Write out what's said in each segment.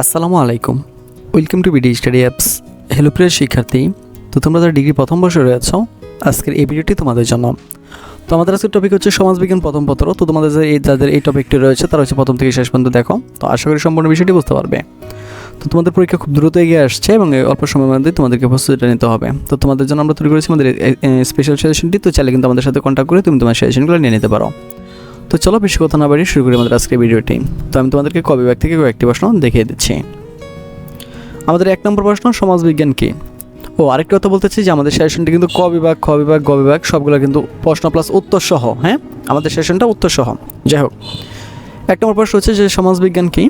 আসসালামু আলাইকুম। Welcome to BD study apps hello প্রিয় শিক্ষার্থী, তো তোমরা যারা ডিগ্রি প্রথম বর্ষে রয়েছ, আজকের এই ভিডিওটি তোমাদের জন্য। তো আমাদের আজকের টপিক হচ্ছে সমাজবিজ্ঞান প্রথম পত্র। তো তোমাদের যে এই যাদের এই টপিকটি রয়েছে, তারা হচ্ছে প্রথম থেকে শেষ পর্যন্ত দেখো। তো আশা করি সম্পূর্ণ বিষয়টি বুঝতে পারবে। তো তোমাদের পরীক্ষা খুব দ্রুত এগিয়ে আসছে এবং অল্প সময়ের মধ্যে তোমাদেরকে প্রস্তুতিটা নিতে হবে। তো তোমাদের জন্য আমরা তৈরি করেছি আমাদের স্পেশাল সাজেশনটি তো চাইলে কিন্তু আমাদের সাথে কন্ট্যাক্ট করে তুমি তোমার সাজেশনগুলো নিয়ে নিতে পারো। তো চলো বেশি কথা না বাড়িয়ে শুরু করি আমাদের আজকের ভিডিওটি তো আমি তোমাদেরকে কবি ব্যাগ থেকে কয়েকটি প্রশ্ন দেখিয়ে দিচ্ছি। আমাদের এক নম্বর প্রশ্ন, সমাজবিজ্ঞান কী? ও, আরেকটা কথা বলতেছি যে আমাদের সেশনটি কিন্তু ক বিভাগ, খ বিভাগ, গ বিভাগ, সবগুলো কিন্তু প্রশ্ন প্লাস উত্তর সহ হ্যাঁ? আমাদের সেশনটা উত্তর সহ। যাই হোক, এক নম্বর প্রশ্ন হচ্ছে যে সমাজবিজ্ঞান কি?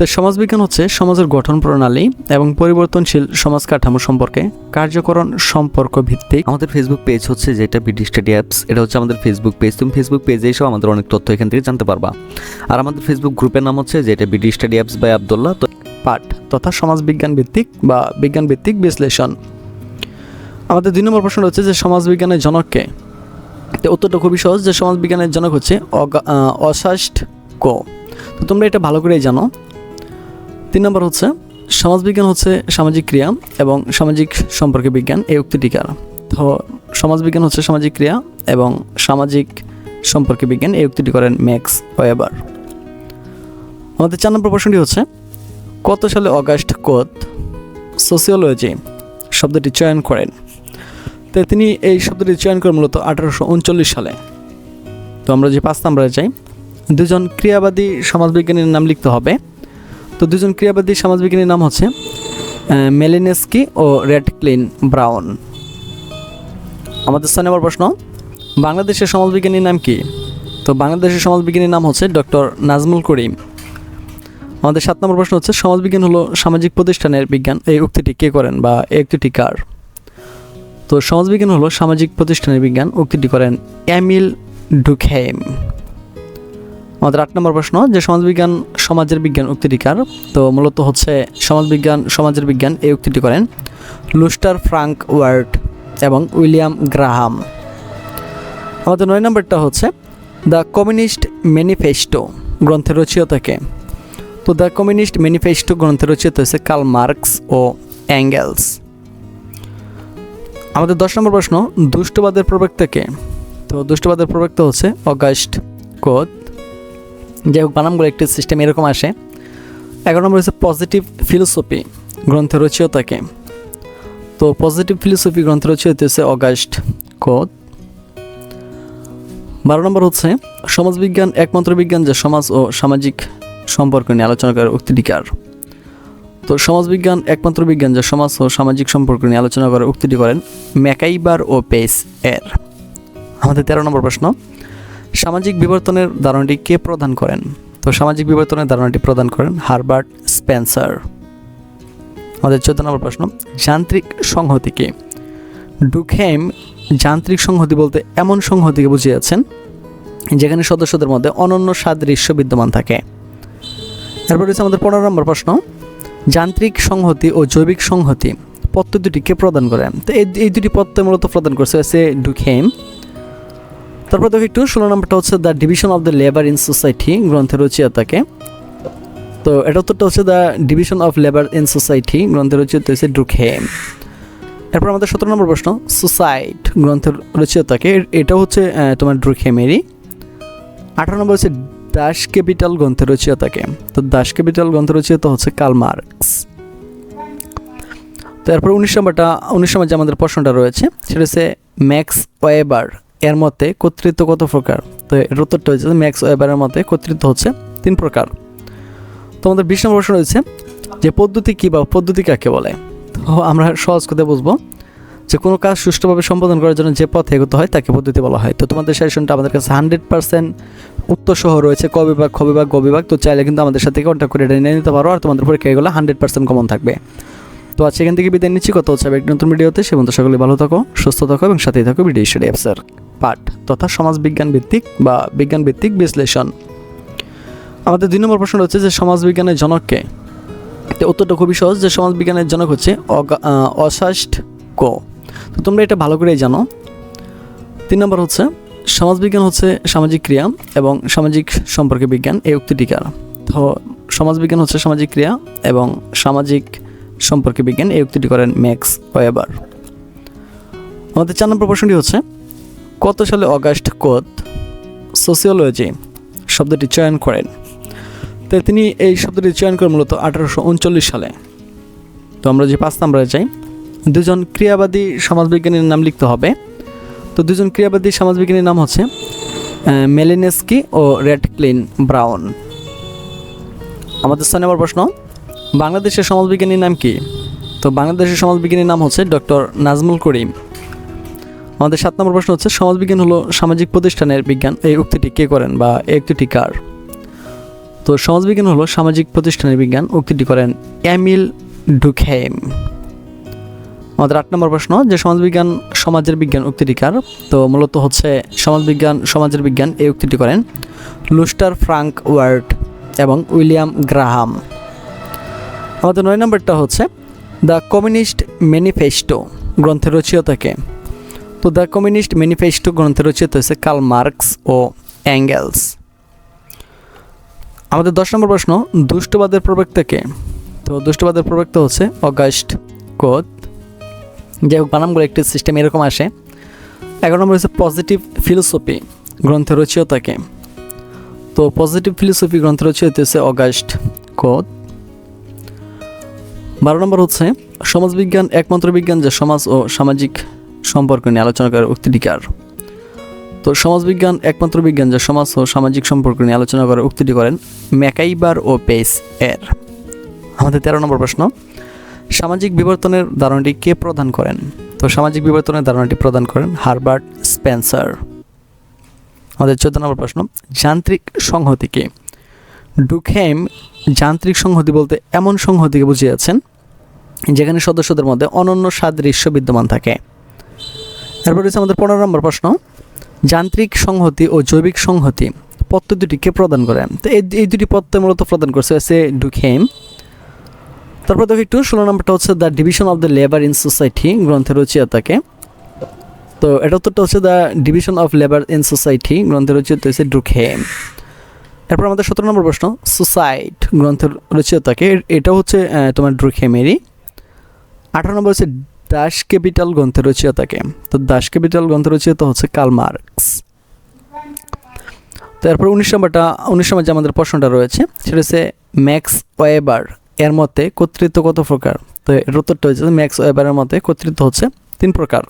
তো সমাজবিজ্ঞান হচ্ছে সমাজের গঠন প্রণালী এবং পরিবর্তনশীল সমাজ কাঠামো সম্পর্কে কার্যকরণ সম্পর্ক ভিত্তিক। আমাদের ফেসবুক পেজ হচ্ছে যেটা বিডি স্টাডি অ্যাপস এটা হচ্ছে আমাদের ফেসবুক পেজ তুমি ফেসবুক পেজে এসেও আমাদের অনেক তথ্য এখান থেকে জানতে পারবা। আর আমাদের ফেসবুক গ্রুপের নাম হচ্ছে যেটা BD study apps by Abdullah তো পাঠ তথা সমাজবিজ্ঞান ভিত্তিক বা বিজ্ঞান ভিত্তিক বিশ্লেষণ। আমাদের দুই নম্বর প্রশ্ন হচ্ছে যে সমাজবিজ্ঞানের জনককে তো উত্তরটা খুবই সহজ যে সমাজবিজ্ঞানের জনক হচ্ছে অশাষ্ট কো। তো তোমরা এটা ভালো করেই জানো। তিন নম্বর হচ্ছে, সমাজবিজ্ঞান হচ্ছে সামাজিক ক্রিয়া এবং সামাজিক সম্পর্কে বিজ্ঞান এই উক্তিটিকার তো সমাজবিজ্ঞান হচ্ছে সামাজিক ক্রিয়া এবং সামাজিক সম্পর্কে বিজ্ঞান এই উক্তিটি করেন ম্যাক্স ওয়েবার। আমাদের চার নম্বর প্রশ্নটি হচ্ছে, কত সালে অগাস্ট কোত সোসিওলজি শব্দটি চয়ন করেন? তো তিনি এই শব্দটি চয়ন করেন মূলত আঠারোশো উনচল্লিশ সালে। তো আমরা যে পাঁচ নাম্বারে চাই দুজন ক্রিয়াবাদী সমাজবিজ্ঞানীর নাম লিখতে হবে তো দুজন ক্রিয়াবাদী সমাজবিজ্ঞানীর নাম হচ্ছে মেলিনেস্কি ও রেড ক্লিন ব্রাউন। আমাদের নম্বর প্রশ্ন, বাংলাদেশের সমাজবিজ্ঞানীর নাম কি? তো বাংলাদেশের সমাজবিজ্ঞানীর নাম হচ্ছে ডক্টর নাজমুল করিম। আমাদের সাত নম্বর প্রশ্ন হচ্ছে, সমাজবিজ্ঞান হলো সামাজিক প্রতিষ্ঠানের বিজ্ঞান। এই উক্তিটি কে করেন বা এই উক্তিটি কার? তো সমাজবিজ্ঞান হলো সামাজিক প্রতিষ্ঠানের বিজ্ঞান। উক্তিটি করেন এমিল ডুখেম আমাদের আট নম্বর প্রশ্ন, যে সমাজবিজ্ঞান সমাজের বিজ্ঞান উক্তিটি কার? তো মূলত হচ্ছে সমাজবিজ্ঞান সমাজের বিজ্ঞান এই উক্তিটি করেন লুস্টার ফ্রাঙ্ক ওয়ার্ড এবং উইলিয়াম গ্রাহাম। আমাদের নয় নম্বরটা হচ্ছে, দ্য কমিউনিস্ট ম্যানিফেস্টো গ্রন্থের রচয়িতাকে তো দ্য কমিউনিস্ট ম্যানিফেস্টো গ্রন্থের রচিত হয়েছে কার্ল মার্কস ও অ্যাঙ্গেলস আমাদের দশ নম্বর প্রশ্ন, দুষ্টবাদের প্রবক্তাকে তো দুষ্টবাদের প্রবক্তা হচ্ছে অগাস্ট কোদ যাই হোক, বানামগুলো একটি সিস্টেম এরকম আসে। এগারো নম্বর হচ্ছে পজিটিভ ফিলোসফি গ্রন্থের রচয়িতাকে। তো পজিটিভ ফিলোসফি গ্রন্থের রচয়িতা হচ্ছে অগাস্ট কোদ। বারো নম্বর হচ্ছে সমাজবিজ্ঞান, একমাত্র বিজ্ঞান যা সমাজ ও সামাজিক সম্পর্ক নিয়ে আলোচনা করার উক্তিটিকার। তো সমাজবিজ্ঞান, একমাত্র বিজ্ঞান যা সমাজ ও সামাজিক সম্পর্ক নিয়ে আলোচনা করে উক্তিটি করেন ম্যাকাইবার ও পেস এর আমাদের তেরো নম্বর প্রশ্ন সামাজিক বিবর্তনের ধারণাটি কে প্রদান করেন? তো সামাজিক বিবর্তনের ধারণাটি প্রদান করেন হারবার্ট স্পেন্সার। আমাদের চোদ্দ নম্বর প্রশ্ন, যান্ত্রিক সংহতি কি? ডুখেম যান্ত্রিক সংহতি বলতে এমন সংহতিকে বুঝিয়েছেন যেখানে সদস্যদের মধ্যে অনন্য সাদৃশ্য বিদ্যমান থাকে। এরপর হচ্ছে আমাদের পনেরো নম্বর প্রশ্ন, যান্ত্রিক সংহতি ও জৈবিক সংহতি পত্র দুটিকে প্রদান করে? তো এই দুটি পত্র মূলত প্রদান করছে হচ্ছে ডুখেম। তারপর দেখো একটু, ষোলো নম্বরটা হচ্ছে the division of the labour in society গ্রন্থের রচয়িতাকে। তো এটা উত্তরটা হচ্ছে the division of labour in society গ্রন্থের রচয়িতা হচ্ছে ডুখেম এরপর আমাদের সতেরো নম্বর প্রশ্ন সুসাইড গ্রন্থের রচয়িতাকে। এটা হচ্ছে তোমার ড্রুখেমেরই আঠারো নম্বর হচ্ছে দাস ক্যাপিটাল গ্রন্থের রচয়িতাকে। তো দাস ক্যাপিটাল গ্রন্থের রচয়িতা হচ্ছে কার্ল মার্কস তো এরপর উনিশ নম্বরটা, উনিশ নম্বর যে আমাদের প্রশ্নটা রয়েছে, সেটা হচ্ছে ম্যাক্স ওয়েবার এর মতে কর্তৃত্ব কত প্রকার? তো এর উত্তরটা হচ্ছে ম্যাক্স ওয়েবারের মতে কর্তৃত্ব হচ্ছে তিন প্রকার। তো আমাদের বিশ নম্বর প্রশ্ন রয়েছে যে পদ্ধতি কী বা পদ্ধতি কাকে বলে? তো আমরা সহজ কথা বুঝব যে কোনো কাজ সুষ্ঠুভাবে সম্পাদন করার জন্য যে পথে এগোতে হয় তাকে পদ্ধতি বলা হয়। তো তোমাদের সেশনটা আমাদের কাছে হান্ড্রেড পার্সেন্ট উত্তর সহ রয়েছে ক বিভাগ খ বিভাগ গ বিভাগ তো চাইলে কিন্তু আমাদের সাথে কন্ট্যাক্ট করে এটা নিয়ে নিতে পারো আর তোমাদের পরীক্ষা এগুলো হান্ড্রেড পার্সেন্ট কমন থাকবে। তো আজ এখান থেকে বিদায় নিচ্ছি কত হচ্ছে একটি নতুন ভিডিওতে সে পর্যন্ত সকলে ভালো থাকো, সুস্থ থাকো এবং সাথেই থাকো ভিডিও স্টাডি অ্যাপসের পাঠ তথা সমাজবিজ্ঞান ভিত্তিক বা বিজ্ঞান ভিত্তিক বিশ্লেষণ। আমাদের দুই নম্বর প্রশ্ন হচ্ছে যে সমাজবিজ্ঞানের জনককে তো উত্তরটা খুবই সহজ যে সমাজবিজ্ঞানের জনক হচ্ছে আহ, অশাষ্ট তো তোমরা এটা ভালো করেই জানো। তিন নম্বর হচ্ছে সমাজবিজ্ঞান হচ্ছে সামাজিক ক্রিয়া এবং সামাজিক সম্পর্কে বিজ্ঞান এই উক্তিটিকার তো সমাজবিজ্ঞান হচ্ছে সামাজিক ক্রিয়া এবং সামাজিক সম্পর্কে বিজ্ঞান এই উক্তিটি করেন ম্যাক্স ওয়েবার। আমাদের চার নম্বর প্রশ্নটি হচ্ছে কত সালে অগাস্ট কোত সোসিওলজি শব্দটি চয়ন করেন। তো তিনি এই শব্দটি চয়ন করেন মূলত আঠারোশো উনচল্লিশ সালে। তো আমরা যে পাঁচ নম্বরে যাই, দুজন ক্রিয়াবাদী সমাজবিজ্ঞানীর নাম লিখতে হবে। তো দুজন ক্রিয়াবাদী সমাজবিজ্ঞানীর নাম হচ্ছে মেলিনেস্কি ও রেড ক্লিন ব্রাউন। আমাদের ছয় নম্বর প্রশ্ন, বাংলাদেশের সমাজবিজ্ঞানীর নাম কি? তো বাংলাদেশের সমাজবিজ্ঞানীর নাম হচ্ছে ডক্টর নাজমুল করিম। আমাদের সাত নম্বর প্রশ্ন হচ্ছে, সমাজবিজ্ঞান হলো সামাজিক প্রতিষ্ঠানের বিজ্ঞান। এই উক্তিটি কে করেন বা এই উক্তিটি কার? তো সমাজবিজ্ঞান হলো সামাজিক প্রতিষ্ঠানের বিজ্ঞান, উক্তিটি করেন এমিল ডুখেম আমাদের আট নম্বর প্রশ্ন, যে সমাজবিজ্ঞান, সমাজের বিজ্ঞান, উক্তিটি কার? তো মূলত হচ্ছে সমাজবিজ্ঞান, সমাজের বিজ্ঞান, এই উক্তিটি করেন লুস্টার ফ্রাঙ্ক ওয়ার্ড এবং উইলিয়াম গ্রাহাম। আমাদের নয় নম্বরটা হচ্ছে, দ্য কমিউনিস্ট ম্যানিফেস্টো, গ্রন্থের রচয়িতাকে তো দ্য কমিউনিস্ট ম্যানিফেস্টো গ্রন্থের রচিত হয়েছে কার্ল মার্কস ও অ্যাঙ্গেলস আমাদের দশ নম্বর প্রশ্ন, দুষ্টবাদের প্রবক্তাকে তো দুষ্টবাদের প্রবক্তা হচ্ছে অগাস্ট কোত যাই হোক বানামগুলো একটি সিস্টেম এরকম আসে। এগারো নম্বর হচ্ছে পজিটিভ ফিলোসফি গ্রন্থের রচয়িতাকে তো পজিটিভ ফিলোসফি গ্রন্থের রচয়িতা হচ্ছে অগাস্ট কোত বারো নম্বর হচ্ছে সমাজবিজ্ঞান, একমাত্র বিজ্ঞান যা সমাজ ও সামাজিক সম্পর্ক নিয়ে আলোচনা করে উক্তিটিকার তো সমাজবিজ্ঞান, একমাত্র বিজ্ঞান যা সমাজ ও সামাজিক সম্পর্ক নিয়ে আলোচনা করার উক্তিটি করেন ম্যাকাইবার ও পেস এর। আমাদের তেরো নম্বর প্রশ্ন, সামাজিক বিবর্তনের ধারণাটি কে প্রদান করেন? তো সামাজিক বিবর্তনের ধারণাটি প্রদান করেন হারবার্ট স্পেন্সার। আমাদের চোদ্দ নম্বর প্রশ্ন, যান্ত্রিক সংহতি কি? ডুখেম যান্ত্রিক সংহতি বলতে এমন সংহতিকে বুঝিয়েছেন যেখানে সদস্যদের মধ্যে অনন্য সাদৃশ্য বিদ্যমান থাকে। এরপর রয়েছে আমাদের পনেরো নম্বর প্রশ্ন। যান্ত্রিক সংহতি ও জৈবিক সংহতি পত্র দুটি কে প্রদান করে? তো এই এই দুটি পত্র মূলত প্রদান করছে হচ্ছে ডুখেম। তারপর দেখো একটু, ষোলো নম্বরটা হচ্ছে the division of the labour in society গ্রন্থের রচয়িতাকে। তো এটা উত্তরটা হচ্ছে the division of labour in society গ্রন্থের রচয়িতা হচ্ছে ডুখেম। এরপর আমাদের সতেরো নম্বর প্রশ্ন সোসাইট গ্রন্থের রচয়িতাকে এটা হচ্ছে তোমার ড্রুখেমেরই আঠারো নম্বর হচ্ছে দাস ক্যাপিটাল গ্রন্থের রচয়িতাকে। তো দাস ক্যাপিটাল গ্রন্থের রচয়িতা হচ্ছে কার্ল মার্কস। তারপর উনিশ নম্বরটা, উনিশ নম্বর যে আমাদের প্রশ্নটা রয়েছে, সেটা হচ্ছে ম্যাক্স ওয়েবার এর মতে কর্তৃত্ব কত প্রকার? তো এর উত্তরটা হচ্ছে ম্যাক্স ওয়েবারের মতে কর্তৃত্ব হচ্ছে তিন প্রকার।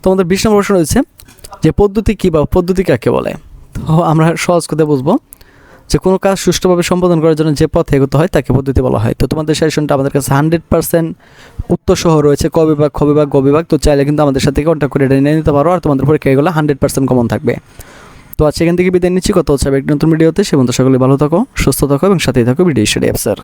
তো আমাদের বিশ নম্বর প্রশ্ন রয়েছে যে পদ্ধতি কী বা পদ্ধতি কাকে বলে? তো আমরা সহজ কথা বুঝব যে কোনো কাজ সুষ্ঠুভাবে সম্পাদন করার জন্য যে পথে এগোতে হয় তাকে পদ্ধতি বলা হয়। তো তোমাদের সেশনটা আমাদের কাছে হান্ড্রেড পার্সেন্ট উত্তর সহ রয়েছে ক বিভাগ, খ বিভাগ, গ বিভাগ। তো চাইলে কিন্তু আমাদের সাথে কন্ট্যাক্ট করে এটা নিয়ে নিতে পারো আর তোমাদের পরীক্ষা এগুলো হান্ড্রেড পার্সেন্ট কমন থাকবে। তো আজ সেখান থেকে বিদায় নিচ্ছি। কত হচ্ছে একটি নতুন ভিডিওতে সে বন্ধু সকলে ভালো থাকো, সুস্থ থাকো এবং সাথেই থাকো ভিডিও স্টাডি অ্যাপসের